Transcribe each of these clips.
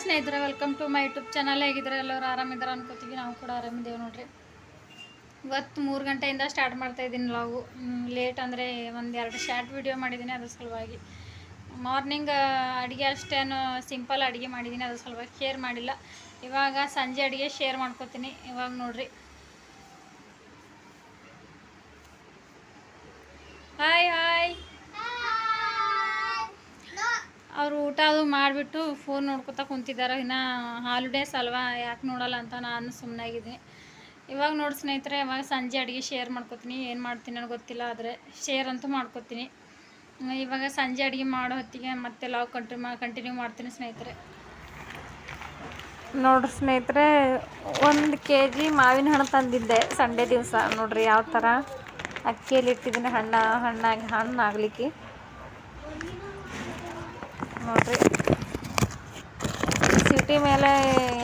ಸ್ನೇಹಿತರೆ welcome to my YouTube channel ಹೇಗಿದ್ರೆ ಎಲ್ಲರೂ? ಆರಾಮಿದ್ದಾರೆ ಅನ್ಕೋತೀವಿ. ನಾವು ಕೂಡ ಆರಾಮಿದ್ದೇವೆ ನೋಡ್ರಿ. ಇವತ್ತು ಮೂರು ಗಂಟೆಯಿಂದ ಸ್ಟಾರ್ಟ್ ಮಾಡ್ತಾ ಇದ್ದೀನಿ ಲಾಗು ಲೇಟ್ ಅಂದರೆ ಒಂದು ಎರಡು ಶಾರ್ಟ್ ವಿಡಿಯೋ ಮಾಡಿದ್ದೀನಿ ಅದ್ರ ಸಲುವಾಗಿ. ಮಾರ್ನಿಂಗ್ ಅಡುಗೆ ಅಷ್ಟೇನು ಸಿಂಪಲ್ ಅಡುಗೆ ಮಾಡಿದ್ದೀನಿ ಅದ್ರ ಸಲುವಾಗಿ. ಶೇರ್ ಮಾಡಿಲ್ಲ. ಇವಾಗ ಸಂಜೆ ಅಡುಗೆ ಶೇರ್ ಮಾಡ್ಕೋತೀನಿ. ಇವಾಗ ನೋಡ್ರಿ. ಹಾಯ್ ಹಾಯ್ ಅವರು ಊಟ ಅದು ಮಾಡಿಬಿಟ್ಟು ಫೋನ್ ನೋಡ್ಕೊತಾ ಕುಂತಿದ್ದಾರೆ ಇನ್ನು ಹಾಲಿಡೇಸ್ ಅಲ್ವಾ, ಯಾಕೆ ನೋಡಲ್ಲ ಅಂತ ನಾನು ಸುಮ್ಮನಾಗಿದ್ದೀನಿ ಇವಾಗ ನೋಡಿ ಸ್ನೇಹಿತರೆ, ಇವಾಗ ಸಂಜೆ ಅಡುಗೆ ಶೇರ್ ಮಾಡ್ಕೊತೀನಿ. ಏನು ಮಾಡ್ತೀನಿ ನನಗೆ ಗೊತ್ತಿಲ್ಲ, ಆದರೆ ಶೇರ್ ಅಂತೂ ಮಾಡ್ಕೊತೀನಿ. ಇವಾಗ ಸಂಜೆ ಅಡುಗೆ ಮಾಡೋ ಹೊತ್ತಿಗೆ ಮತ್ತೆ ಲಾಗ್ ಕಂಟಿನ್ಯೂ ಕಂಟಿನ್ಯೂ ಮಾಡ್ತೀನಿ ಸ್ನೇಹಿತರೆ. ನೋಡ್ರಿ ಸ್ನೇಹಿತರೆ, ಒಂದು ಕೆ ಜಿ ಮಾವಿನ ಹಣ್ಣು ತಂದಿದ್ದೆ ಸಂಡೇ ದಿವಸ. ನೋಡ್ರಿ ಯಾವ ಥರ ಅಕ್ಕಿಯಲ್ಲಿ ಇಟ್ಟಿದ್ದೀನಿ ಹಣ್ಣ, ಹಣ್ಣಾಗಿ ಹಣ್ಣು ಆಗ್ಲಿಕ್ಕೆ ನೋಡ್ರಿ. ಸಿಟಿ ಮೇಲೆ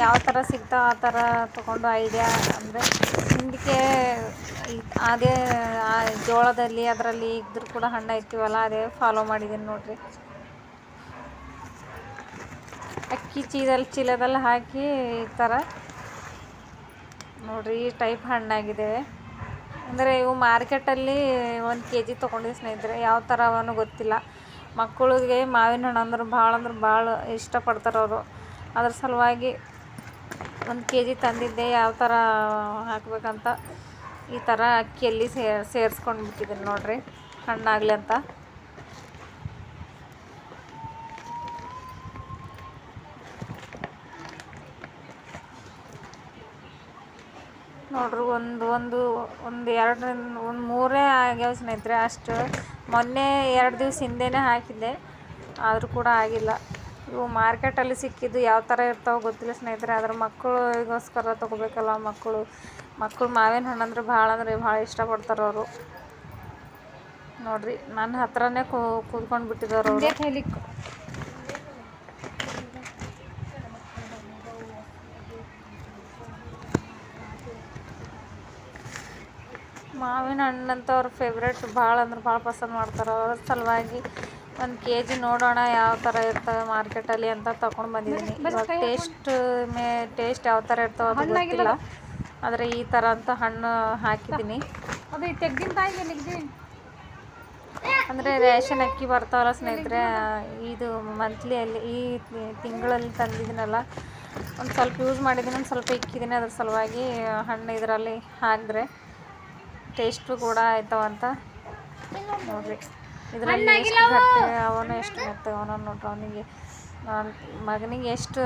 ಯಾವ ಥರ ಸಿಗ್ತಾವೆ ಆ ಥರ ತೊಗೊಂಡು ಐಡಿಯಾ ಅಂದರೆ ಹಿಂದಕ್ಕೆ ಅದೇ ಆ ಜೋಳದಲ್ಲಿ ಅದರಲ್ಲಿ ಇದ್ರೂ ಕೂಡ ಹಣ್ಣು ಐತಿವಲ್ಲ ಅದೇ ಫಾಲೋ ಮಾಡಿದ್ದೀನಿ ನೋಡ್ರಿ. ಅಕ್ಕಿ ಚೀಲದಲ್ಲಿ ಚೀಲದಲ್ಲಿ ಹಾಕಿ ಈ ಥರ ನೋಡ್ರಿ ಈ ಟೈಪ್ ಹಣ್ಣಾಗಿದೆ. ಅಂದರೆ ಇವು ಮಾರ್ಕೆಟಲ್ಲಿ ಒಂದು ಕೆ ಜಿ ತೊಗೊಂಡಿದ್ದೆ ಸ್ನೇಹಿತರೆ, ಯಾವ ಥರ ಅವನು ಗೊತ್ತಿಲ್ಲ. ಮಕ್ಕಳಿಗೆ ಮಾವಿನ ಹಣ್ಣು ಅಂದ್ರೆ ಭಾಳ ಅಂದ್ರೆ ಭಾಳ ಇಷ್ಟಪಡ್ತಾರೆ ಅವರು. ಅದ್ರ ಸಲುವಾಗಿ ಒಂದು ಕೆ ಜಿ ತಂದಿದ್ದೆ, ಯಾವ ಥರ ಹಾಕ್ಬೇಕಂತ ಈ ಥರ ಅಕ್ಕಿಯಲ್ಲಿ ಸೇರ್ ಸೇರಿಸ್ಕೊಂಡು ಬಿಟ್ಟಿದ್ದೀನಿ ನೋಡಿರಿ, ಹಣ್ಣಾಗಲಿ ಅಂತ. ನೋಡ್ರಿ, ಒಂದು ಒಂದು ಒಂದು ಎರಡರಿಂದ, ಒಂದು ಮೂರೇ ಆಗ್ಯಾವ ಸ್ನೇಹಿತರೆ, ಅಷ್ಟು ಮೊನ್ನೆ ಎರಡು ದಿವ್ಸ ಹಿಂದೆನೇ ಹಾಕಿದ್ದೆ, ಆದರೂ ಕೂಡ ಆಗಿಲ್ಲ. ಇವು ಮಾರ್ಕೆಟಲ್ಲಿ ಸಿಕ್ಕಿದ್ದು ಯಾವ ಥರ ಇರ್ತಾವೆ ಗೊತ್ತಿಲ್ಲ ಸ್ನೇಹಿತರೆ ಅದ್ರ ಮಕ್ಕಳಿಗೋಸ್ಕರ ತೊಗೋಬೇಕಲ್ಲ ಮಕ್ಕಳು. ಮಕ್ಕಳು ಮಾವಿನ ಹಣ್ಣು ಅಂದರೆ ಭಾಳ ಅಂದರೆ ಭಾಳ ಇಷ್ಟಪಡ್ತಾರೆ ಅವರು. ನೋಡ್ರಿ ನನ್ನ ಹತ್ರನೇ ಕೂತ್ಕೊಂಡು ಬಿಟ್ಟಿದ್ದಾರೆ ಮಾವಿನ ಹಣ್ಣಂತ ಅವ್ರ ಫೇವ್ರೇಟ್ ಭಾಳ ಅಂದ್ರೆ ಭಾಳ ಪಸಂದ್ ಮಾಡ್ತಾರೆ. ಅವ್ರ ಸಲುವಾಗಿ ಒಂದು ಕೆ ಜಿ ನೋಡೋಣ ಯಾವ ಥರ ಇರ್ತವೆ ಮಾರ್ಕೆಟಲ್ಲಿ ಅಂತ ತೊಗೊಂಡು ಬಂದಿದ್ದೀನಿ ಇವಾಗ ಟೇಸ್ಟ್ ಮೇ ಟೇಸ್ಟ್ ಯಾವ ಥರ ಇರ್ತವೆ ಅದು ಗೊತ್ತಿಲ್ಲ. ಆದರೆ ಈ ಥರ ಅಂತ ಹಣ್ಣು ಹಾಕಿದ್ದೀನಿ ಅಂದರೆ ರೇಷನ್ ಅಕ್ಕಿ ಬರ್ತಾವಲ್ಲ ಸ್ನೇಹಿತರೆ ಇದು ಮಂತ್ಲಿಯಲ್ಲಿ ಈ ತಿಂಗಳಲ್ಲಿ ತಂದಿದ್ದೀನಲ್ಲ ಒಂದು ಸ್ವಲ್ಪ ಯೂಸ್ ಮಾಡಿದ್ದೀನಿ ಒಂದು ಸ್ವಲ್ಪ ಇಕ್ಕಿದ್ದೀನಿ ಅದ್ರ ಸಲುವಾಗಿ ಹಣ್ಣು ಇದರಲ್ಲಿ ಹಾಕಿದ್ರೆ. ಟೇಸ್ಟು ಕೂಡ ಆಯ್ತವಂತ ನೋಡ್ರಿ. ಇದರಲ್ಲಿ ಎಷ್ಟು ಅವನು ಎಷ್ಟು ಮತ್ತೆ ಅವನ ನೋಡ್ರಿ ಅವನಿಗೆ ಮಗನಿಗೆ ಎಷ್ಟು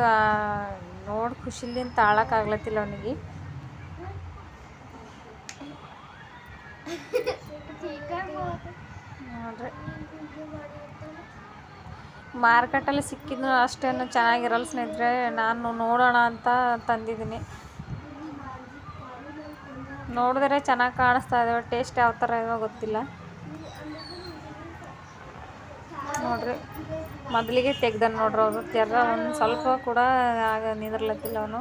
ನೋಡಿ ಖುಷಿಲಿಂದ ತಾಳಕ್ಕಾಗ್ಲತ್ತಿಲ್ಲ ಅವನಿಗೆ. ನೋಡ್ರಿ. ಮಾರ್ಕೆಟಲ್ಲಿ ಸಿಕ್ಕಿದ್ದು ಅಷ್ಟೇನು ಚೆನ್ನಾಗಿರಲ್ಲ ಸ್ನೇಹಿತರೆ ನಾನು ನೋಡೋಣ ಅಂತ ತಂದಿದ್ದೀನಿ. ನೋಡಿದ್ರೆ ಚೆನ್ನಾಗಿ ಕಾಣಿಸ್ತಾ ಇದೆ ಟೇಸ್ಟ್ ಯಾವ ಥರ ಇವಾಗ ಗೊತ್ತಿಲ್ಲ. ನೋಡ್ರಿ, ಮೊದಲಿಗೆ ತೆಗ್ದ ನೋಡ್ರಿ ಅವರು. ತೆರ ಒಂದು ಸ್ವಲ್ಪ ಕೂಡ ಆಗ ನಿಂದಿರ್ಲತ್ತಿಲ್ಲ ಅವನು.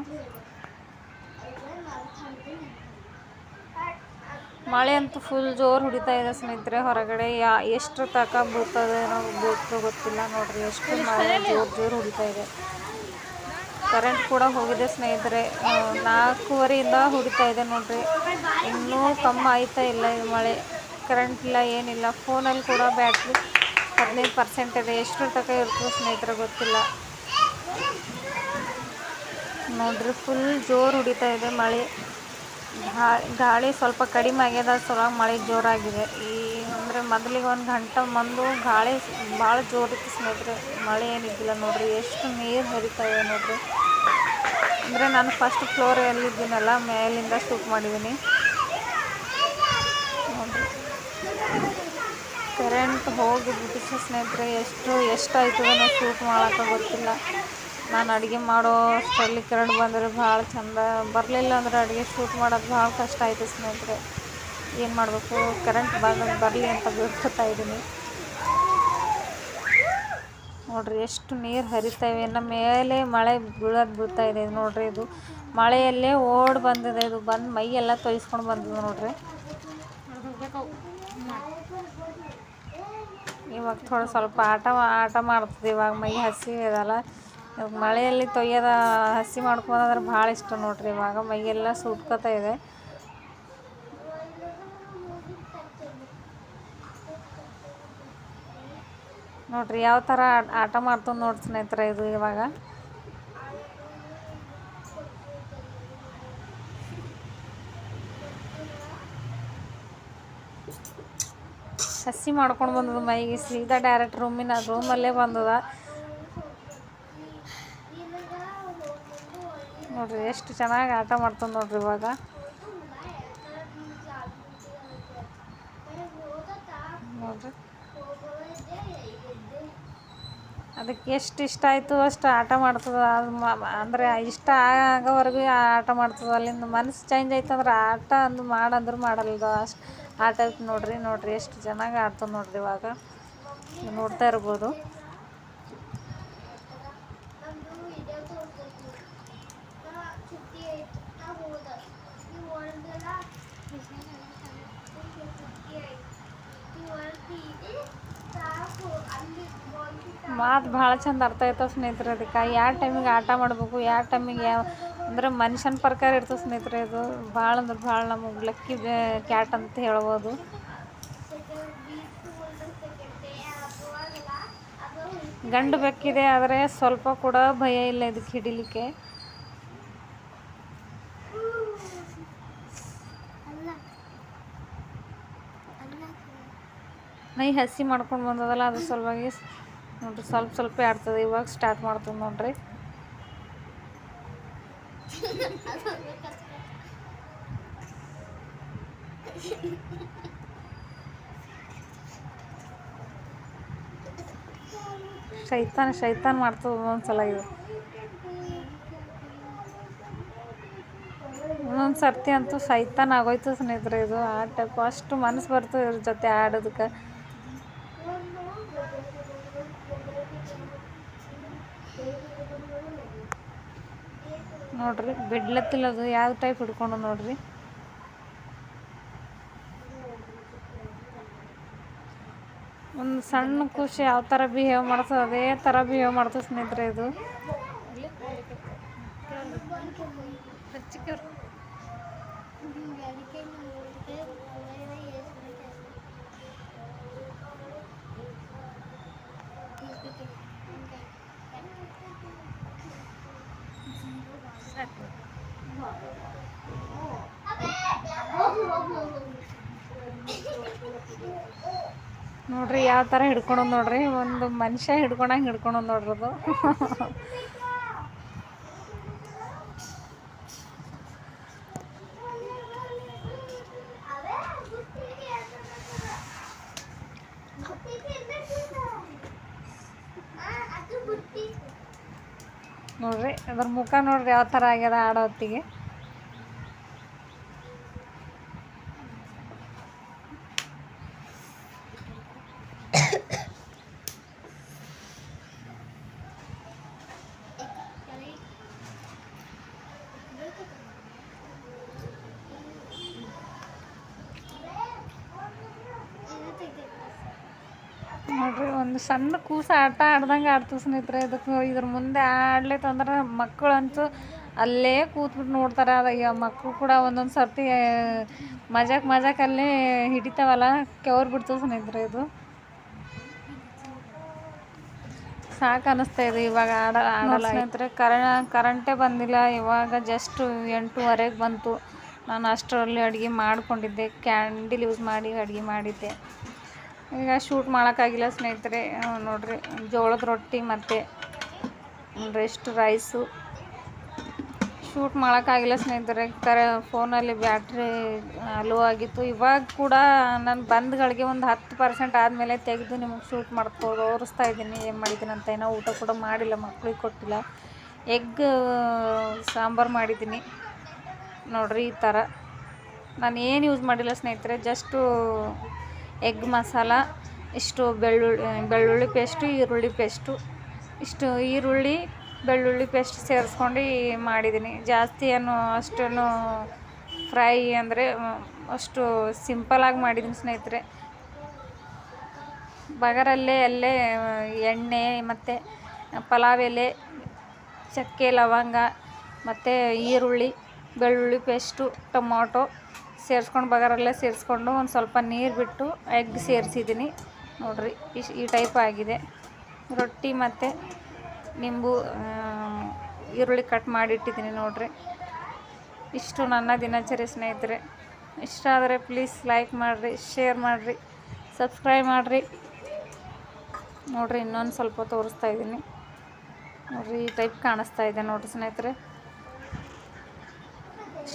ಮಳೆ ಅಂತೂ ಫುಲ್ ಜೋರು ಹೊಡಿತಾ ಇದೆ ಸ್ನೇಹಿತರೆ, ಹೊರಗಡೆ ಯಾ, ಎಷ್ಟು ತಕ ಬೀಳ್ತದೆ ಏನೋ ಗೊತ್ತು, ಗೊತ್ತಿಲ್ಲ ನೋಡ್ರಿ, ಎಷ್ಟು ಮಳೆ ಜೋರು ಜೋರು ಹೊಡಿತಾ ಇದೆ. ಕರೆಂಟ್ ಕೂಡ ಹೋಗಿದೆ ಸ್ನೇಹಿತರೆ. ನಾಲ್ಕುವರೆಯಿಂದ ಹೊಡಿತಾ ಇದೆ ನೋಡ್ರಿ. ಇನ್ನೂ ಕಮ್ಮಿ ಆಯ್ತಾ ಇಲ್ಲ ಈ ಮಳೆ. ಕರೆಂಟ್ ಇಲ್ಲ, ಏನಿಲ್ಲ. ಫೋನಲ್ಲಿ ಕೂಡ ಬ್ಯಾಟ್ರಿ ಹದಿನೈದು ಪರ್ಸೆಂಟ್ ಇದೆ. ಎಷ್ಟು ತನಕ ಇರ್ತದೆ ಸ್ನೇಹಿತರೆ ಗೊತ್ತಿಲ್ಲ. ನೋಡ್ರಿ ಫುಲ್ ಜೋರು ಹೊಡಿತಾ ಇದೆ ಮಳೆ. ಗಾಳಿ ಸ್ವಲ್ಪ ಕಡಿಮೆ ಆಗ್ಯದ ಸಲುವಾಗಿ ಮಳೆ ಜೋರಾಗಿದೆ. ಈ ಅಂದರೆ ಮೊದಲಿಗೆ ಒಂದು ಗಂಟೆ ಮಂದು ಗಾಳಿ ಭಾಳ ಜೋರಿತ್ತು ಸ್ನೇಹಿತರೆ. ಮಳೆ ಏನಿದ್ದಿಲ್ಲ ನೋಡ್ರಿ, ಎಷ್ಟು ನೀರು ಹರಿತಾವೆ ನೋಡ್ರಿ. ಅಂದರೆ ನಾನು ಫಸ್ಟ್ ಫ್ಲೋರ್ ಎಲ್ಲಿದ್ದೀನಲ್ಲ ಮೇಲಿಂದ ಶೂಟ್ ಮಾಡಿದ್ದೀನಿ ನೋಡ್ರಿ. ಕರೆಂಟ್ ಹೋಗಿ ಬಿಟ್ಟಿತ್ತು ಸ್ನೇಹಿತರೆ, ಎಷ್ಟು, ಎಷ್ಟಾಯ್ತದ ನಾವು ಶೂಟ್ ಮಾಡೋಕೆ ಗೊತ್ತಿಲ್ಲ. ನಾನು ಅಡುಗೆ ಮಾಡೋ ಅಷ್ಟರಲ್ಲಿ ಕರೆಂಟ್ ಬಂದರೆ ಭಾಳ ಚಂದ. ಬರಲಿಲ್ಲ ಅಂದ್ರೆ ಅಡುಗೆ ಶೂಟ್ ಮಾಡೋದು ಭಾಳ ಕಷ್ಟ ಆಯಿತು ಸ್ನೇಹಿತರೆ. ಏನು ಮಾಡಬೇಕು? ಕರೆಂಟ್ ಬಂದು ಬರಲಿ ಅಂತ ಬೇಡ್ಕೊತಾ ಇದ್ದೀನಿ ನೋಡಿರಿ ಎಷ್ಟು ನೀರು ಹರಿತಾ ಇವೆ. ಇನ್ನು ಮೇಲೆ ಮಳೆ ಬೀಳೋದು ಬೀಳ್ತಾ ಇದೆ ನೋಡ್ರಿ ಇದು. ಮಳೆಯಲ್ಲೇ ಓಡ್ ಬಂದಿದೆ ಇದು. ಬಂದು ಮೈ ಎಲ್ಲ ತೊಯ್ಸ್ಕೊಂಡು ಬಂದಿದೆ ನೋಡ್ರಿ. ಇವಾಗ ಥೋಡೆ ಸ್ವಲ್ಪ ಆಟ ಆಟ ಮಾಡ್ತದೆ ಇವಾಗ ಮೈ ಹಸಿ ಇದಲ್ಲ. ಮಳೆಯಲ್ಲಿ ತೊಯ್ಯೋದ, ಹಸಿ ಮಾಡ್ಕೊಳೋದ್ರೆ ಭಾಳ ಇಷ್ಟ ನೋಡ್ರಿ. ಇವಾಗ ಮೈಯೆಲ್ಲ ಸುಟ್ಕೋತಾ ಇದೆ. ನೋಡ್ರಿ, ಯಾವ ಥರ ಆಟ ಮಾಡ್ತದೆ ನೋಡಿ ಸ್ನೇಹಿತರೆ ಇದು ಇವಾಗ. ಸಸಿ ಮಾಡ್ಕೊಂಡು ಬಂದದ ಮೈಗೆ, ಸೀದಾ ಡೈರೆಕ್ಟ್ ರೂಮಿನ ರೂಮಲ್ಲೇ ಬಂದದ. ನೋಡ್ರಿ, ಎಷ್ಟು ಚೆನ್ನಾಗಿ ಆಟ ಮಾಡ್ತದೆ ನೋಡ್ರಿ ಇವಾಗ ನೋಡ್ರಿ ಅದಕ್ಕೆ ಎಷ್ಟು ಇಷ್ಟ ಆಯಿತು ಅಷ್ಟು ಆಟ ಮಾಡ್ತದೆ. ಅದು ಅಂದರೆ ಇಷ್ಟ ಆಗೋವರೆಗೂ ಆಟ ಮಾಡ್ತದ. ಅಲ್ಲಿಂದ ಮನಸ್ಸು ಚೇಂಜ್ ಆಯ್ತಂದ್ರೆ ಆಟ ಅಂದು ಮಾಡಂದ್ರೆ ಮಾಡಲ್ದು. ಅಷ್ಟು ಆಟ ಐತೆ ನೋಡ್ರಿ ನೋಡ್ರಿ ಎಷ್ಟು ಚೆನ್ನಾಗಿ ಆಡ್ತದೆ ನೋಡ್ರಿ ಇವಾಗ. ನೋಡ್ತಾ ಇರ್ಬೋದು. ಮಾತು ಭಾಳ ಚಂದ ಅರ್ಥ ಆಯ್ತು ಸ್ನೇಹಿತರೆ ಅದಕ್ಕೆ. ಯಾವ ಟೈಮಿಗೆ ಆಟ ಮಾಡಬೇಕು, ಯಾವ ಟೈಮಿಗೆ ಯಾವ ಅಂದ್ರೆ ಮನುಷ್ಯನ ಪ್ರಕಾರ ಇರ್ತದೆ ಸ್ನೇಹಿತರೆ ಇದು. ಭಾಳ ಅಂದ್ರೆ ಭಾಳ ನಮಗೆ ಲಕ್ಕಿ ಕ್ಯಾಟ್ ಅಂತ ಹೇಳ್ಬೋದು. ಗಂಡು ಬೆಕ್ಕಿದೆ ಆದರೆ ಸ್ವಲ್ಪ ಕೂಡ ಭಯ ಇಲ್ಲ ಇದಕ್ಕೆ ಹಿಡಿಲಿಕ್ಕೆ. ನೈ ಹಸಿ ಮಾಡ್ಕೊಂಡು ಬಂದದಲ್ಲ ಅದ್ರ ಸಲುವಾಗಿ. ನೋಡ್ರಿ ಸ್ವಲ್ಪ ಸ್ವಲ್ಪ ಆಡ್ತದೆ, ಇವಾಗ ಸ್ಟಾರ್ಟ್ ಮಾಡ್ತದೆ ನೋಡ್ರಿ. ಶೈತಾನ್ ಶೈತಾನ್ ಮಾಡ್ತದೆ ಒಂದೊಂದ್ಸಲ ಇದು. ಒಂದೊಂದು ಸರ್ತಿ ಅಂತೂ ಶೈತಾನ್ ಆಗೋಯ್ತು ಸ್ನೇಹಿತರೆ ಇದು ಆ ಟೈಪ್ ಅಷ್ಟು ಮನಸ್ಸು ಬರ್ತದೆ ಇವ್ರ ಜೊತೆ ಆಡೋದಕ್ಕೆ. ನೋಡ್ರಿ ಬಿಡ್ಲತ್ತಿಲ್ಲ ಅದು ಯಾವ ಟೈಪ್ ಹಿಡ್ಕೊಂಡು ನೋಡ್ರಿ. ಒಂದು ಸಣ್ಣ ಖುಷಿ ಯಾವ ಥರ ಬಿಹೇವ್ ಮಾಡ್ತದೆ, ಅದೇ ಥರ ಬಿಹೇವ್ ಮಾಡ್ತದೆ ಸ್ನೇಹಿತರೆ ಇದು. ನೋಡ್ರಿ ಯಾವ ಥರ ಹಿಡ್ಕೊಳೋದು ನೋಡ್ರಿ. ಒಂದು ಮನುಷ್ಯ ಹಿಡ್ಕೊಂಡಂಗೆ ಹಿಡ್ಕೊಳೋದು ನೋಡ್ರಿ ಅದು. ನೋಡ್ರಿ, ಅದ್ರ ಮುಖ ನೋಡ್ರಿ ಯಾವ ಥರ ಆಗ್ಯದ ಆಡೋ ಹೊತ್ತಿಗೆ. ನೋಡ್ರಿ, ಒಂದು ಸಣ್ಣ ಕೂಸ ಆಟ ಆಡ್ದಂಗೆ ಆಡ್ತು ಸ್ನೇಹಿತರೆ. ಇದಕ್ಕೆ ಇದ್ರ ಮುಂದೆ ಆಡ್ಲಿತ್ತಂದ್ರೆ ಮಕ್ಕಳಂತೂ ಅಲ್ಲೇ ಕೂತ್ಬಿಟ್ಟು ನೋಡ್ತಾರೆ. ಅದು ಮಕ್ಕಳು ಕೂಡ ಒಂದೊಂದು ಸರ್ತಿ ಮಜಾಕ್ ಮಜಾಕ್ ಅಲ್ಲೇ ಹಿಡಿತಾವಲ್ಲ, ಕೆವ್ರು ಬಿಡ್ತು ಸ್ನೇಹಿತರೆ ಇದು. ಸಾಕು ಅನ್ನಿಸ್ತಾ ಇದೆ ಇವಾಗ ಆಡ, ಆಡಲ್ಲ. ಸ್ನೇಹಿತರೆ, ಕರ, ಕರೆಂಟೇ ಬಂದಿಲ್ಲ. ಇವಾಗ ಜಸ್ಟ್ ಎಂಟೂವರೆಗೆ ಬಂತು. ನಾನು ಅಷ್ಟರಲ್ಲಿ ಅಡುಗೆ ಮಾಡಿಕೊಂಡಿದ್ದೆ. ಕ್ಯಾಂಡಿಲ್ ಯೂಸ್ ಮಾಡಿ ಅಡುಗೆ ಮಾಡಿದ್ದೆ. ಈಗ ಶೂಟ್ ಮಾಡೋಕ್ಕಾಗಿಲ್ಲ ಸ್ನೇಹಿತರೆ. ನೋಡಿರಿ, ಜೋಳದ ರೊಟ್ಟಿ ಮತ್ತು ರೆಸ್ಟ್ ರೈಸು ಶೂಟ್ ಮಾಡೋಕ್ಕಾಗಿಲ್ಲ ಸ್ನೇಹಿತರೆ. ಕರೆ ಫೋನಲ್ಲಿ ಬ್ಯಾಟ್ರಿ ಲೋ ಆಗಿತ್ತು. ಇವಾಗ ಕೂಡ ನಾನು ಬಂದ್ಗಳಿಗೆ ಒಂದು ಹತ್ತು ಪರ್ಸೆಂಟ್ ಆದಮೇಲೆ ತೆಗೆದು ನಿಮಗೆ ಶೂಟ್ ಮಾಡ್ಕೊ ತೋರಿಸ್ತಾ ಇದ್ದೀನಿ. ಏನು ಮಾಡಿದ್ದೀನಿ ಅಂತ ಏನೋ ಊಟ ಕೂಡ ಮಾಡಿಲ್ಲ, ಮಕ್ಳಿಗೆ ಕೊಟ್ಟಿಲ್ಲ. ಎಗ್ ಸಾಂಬಾರು ಮಾಡಿದ್ದೀನಿ ನೋಡಿರಿ ಈ ಥರ ನಾನು ಏನು ಯೂಸ್ ಮಾಡಿಲ್ಲ ಸ್ನೇಹಿತರೆ ಜಸ್ಟು ಎಗ್ ಮಸಾಲ, ಇಷ್ಟು ಬೆಳ್ಳುಳ್ಳಿ ಬೆಳ್ಳುಳ್ಳಿ ಪೇಸ್ಟು, ಈರುಳ್ಳಿ ಪೇಸ್ಟು. ಇಷ್ಟು ಈರುಳ್ಳಿ, ಬೆಳ್ಳುಳ್ಳಿ ಪೇಸ್ಟ್ ಸೇರಿಸ್ಕೊಂಡು ಮಾಡಿದ್ದೀನಿ. ಜಾಸ್ತಿ ಏನು ಅಷ್ಟೇನು ಫ್ರೈ ಅಂದರೆ ಅಷ್ಟು ಸಿಂಪಲಾಗಿ ಮಾಡಿದ್ದೀನಿ ಸ್ನೇಹಿತರೆ. ಬಗರಲ್ಲೇ ಅಲ್ಲೇ ಎಣ್ಣೆ ಮತ್ತು ಪಲಾವ್ ಎಲೆ, ಚಕ್ಕೆ, ಲವಂಗ ಮತ್ತು ಈರುಳ್ಳಿ, ಬೆಳ್ಳುಳ್ಳಿ ಪೇಸ್ಟು, ಟೊಮೊಟೊ. ಸೇರಿಸ್ಕೊಂಡು ಬಗಾರಲ್ಲೇ ಸೇರಿಸ್ಕೊಂಡು ಒಂದು ಸ್ವಲ್ಪ ನೀರು ಬಿಟ್ಟು ಎಗ್ ಸೇರಿಸಿದ್ದೀನಿ ನೋಡಿರಿ ಇಶ್ ಈ ಟೈಪ್ ಆಗಿದೆ. ರೊಟ್ಟಿ ಮತ್ತು ನಿಂಬು ಈರುಳ್ಳಿ ಕಟ್ ಮಾಡಿಟ್ಟಿದ್ದೀನಿ ನೋಡಿರಿ. ಇಷ್ಟು ನನ್ನ ದಿನಚರಿ ಸ್ನೇಹಿತರೆ. ಇಷ್ಟ ಆದರೆ ಪ್ಲೀಸ್ ಲೈಕ್ ಮಾಡಿರಿ ಶೇರ್ ಮಾಡಿರಿ ಸಬ್ಸ್ಕ್ರೈಬ್ ಮಾಡಿರಿ. ನೋಡಿರಿ, ಇನ್ನೊಂದು ಸ್ವಲ್ಪ ತೋರಿಸ್ತಾ ಇದ್ದೀನಿ ನೋಡಿರಿ, ಈ ಟೈಪ್ ಕಾಣಿಸ್ತಾ ಇದೆ ನೋಡಿರಿ ಸ್ನೇಹಿತರೆ.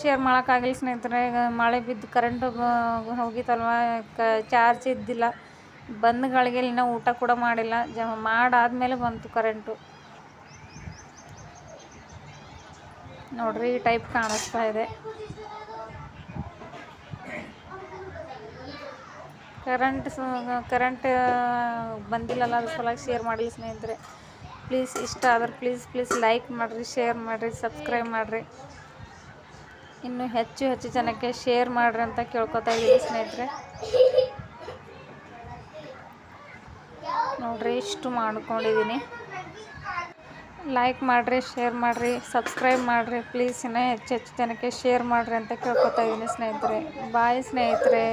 ಶೇರ್ ಮಾಡೋಕ್ಕಾಗಿಲ್ಲ ಸ್ನೇಹಿತರೆ. ಈಗ ಮಳೆ ಬಿದ್ದು ಕರೆಂಟು ಹೋಗಿತ್ತಲ್ವ? ಕ ಚಾರ್ಜ್ ಇದ್ದಿಲ್ಲ. ಬಂದ್ಗಳಿಗೆ ಇನ್ನೂ ಊಟ ಕೂಡ ಮಾಡಿಲ್ಲ. ಜ ಮಾಡಾದಮೇಲೆ ಬಂತು ಕರೆಂಟು ನೋಡ್ರಿ ಈ ಟೈಪ್ ಕಾಣಿಸ್ತಾ ಇದೆ. ಕರೆಂಟ್ ಕರೆಂಟ್ ಬಂದಿಲ್ಲಲ್ಲ ಅದ್ರ ಸಲುವಾಗಿ ಶೇರ್ ಮಾಡಿಲ್ಲ ಸ್ನೇಹಿತರೆ. ಪ್ಲೀಸ್ ಇಷ್ಟ ಆದ್ರೆ ಪ್ಲೀಸ್ ಪ್ಲೀಸ್ ಲೈಕ್ ಮಾಡಿರಿ ಶೇರ್ ಮಾಡಿರಿ ಸಬ್ಸ್ಕ್ರೈಬ್ ಮಾಡಿರಿ. ಇನ್ನು ಹೆಚ್ಚು ಹೆಚ್ಚು ಜನಕ್ಕೆ ಶೇರ್ ಮಾಡ್ರಿ ಅಂತ ಕೇಳ್ಕೊತಾ ಇದ್ದೀವಿ ಸ್ನೇಹಿತರೆ. ನೋಡ್ರಿ ಇಷ್ಟು ಮಾಡ್ಕೊಂಡಿದ್ದೀನಿ ಲೈಕ್ ಮಾಡಿರಿ ಶೇರ್ ಮಾಡಿರಿ ಸಬ್ಸ್ಕ್ರೈಬ್ ಮಾಡಿರಿ ಪ್ಲೀಸ್ ಇನ್ನೂ ಹೆಚ್ಚು ಹೆಚ್ಚು ಜನಕ್ಕೆ ಶೇರ್ ಮಾಡಿರಿ ಅಂತ ಕೇಳ್ಕೊತಾ ಇದ್ದೀನಿ ಸ್ನೇಹಿತರೆ. ಬಾಯ್ ಸ್ನೇಹಿತರೆ.